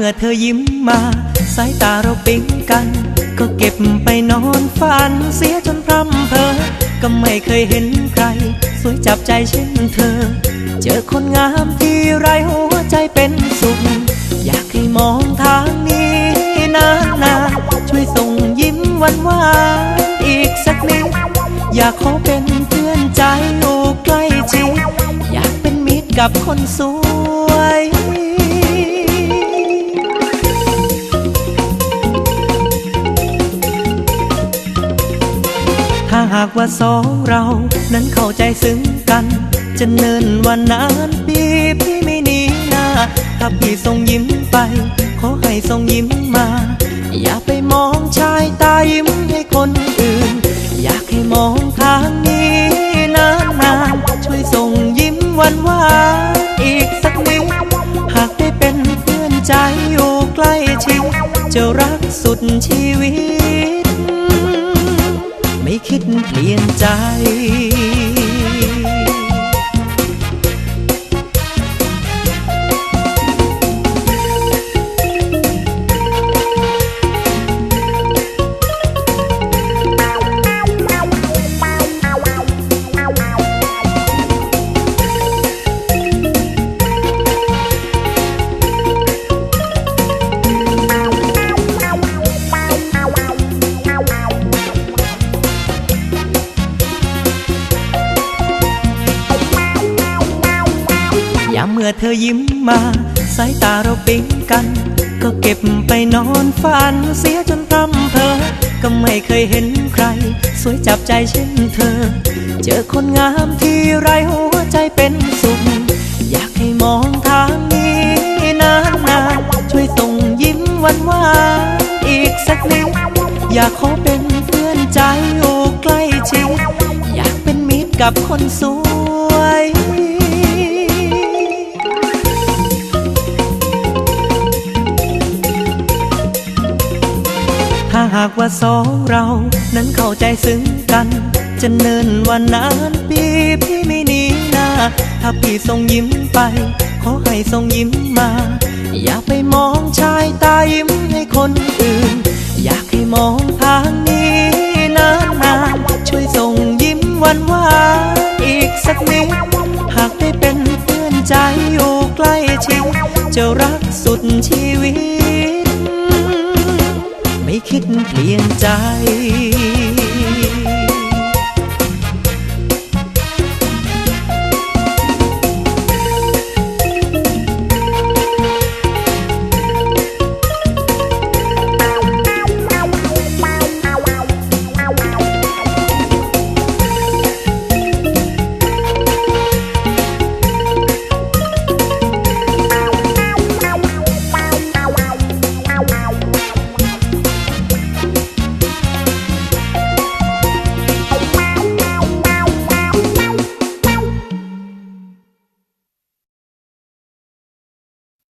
มื่อเธอยิ้มมา สายตาเราปิ๊งกัน ก็เก็บไปนอนฝันเสียจนพร่ำเพอก็ไม่เคยเห็นใคร สวยจับใจเช่นเธอ เจอคนงามที่ไรหัวใจเป็นสุข อยากให้มองทางนี้นานๆช่วยส่งยิ้มหวานวานๆอีกสักนิด อยากขอเป็นเพื่อนใจอยู่ใกล้ชิดอยากเป็นมิตรกับคนสวย หากว่าสองเรา นั้นเข้าใจซึ้งกัน จะเนินวันนานปีพี่ไม่หนีหน้าถ้าพี่ส่งยิ้มไป ขอให้ส่งยิ้มมา อย่าไปมองชายตายิ้มให้คนอื่น อยากให้มองทางนี้นานๆช่วยส่งยิ้มหวานวานๆอีกสักนิดหากได้เป็นเพื่อนใจอยู่ใกล้ชิดจะรักสุดชีวิต คิดเปลี่ยนใจ ยามเมื่อเธอยิ้มมา สายตาเราปิ๊งกัน ก็เก็บไปนอนฝันเสียจนพร่ำเพอก็ไม่เคยเห็นใคร สวยจับใจเช่นเธอ เจอคนงามที่ไรหัวใจเป็นสุข อยากให้มองทางนี้นานๆช่วยส่งยิ้มหวานวานๆอีกสักนิดอยากขอเป็นเพื่อนใจอยู่ใกล้ชิดอยากเป็นมิตรกับคนสวยาหากว่าสองเรา นั้นเข้าใจซึ้งกัน จะเนินวันนานปีพี่ไม่หนีหน้า ถ้าพี่ส่งยิ้มไป ขอให้ส่งยิ้มมา อย่าไปมองชายตายิ้มให้คนอื่น อยากให้มองทางนี้นานๆช่วยส่งยิ้มหวานวานๆอีกสักนิดหากได้เป็นเพื่อนใจอยู่ใกล้ชิดจะรักสุดชีวิต คิดเปลี่ยนใจ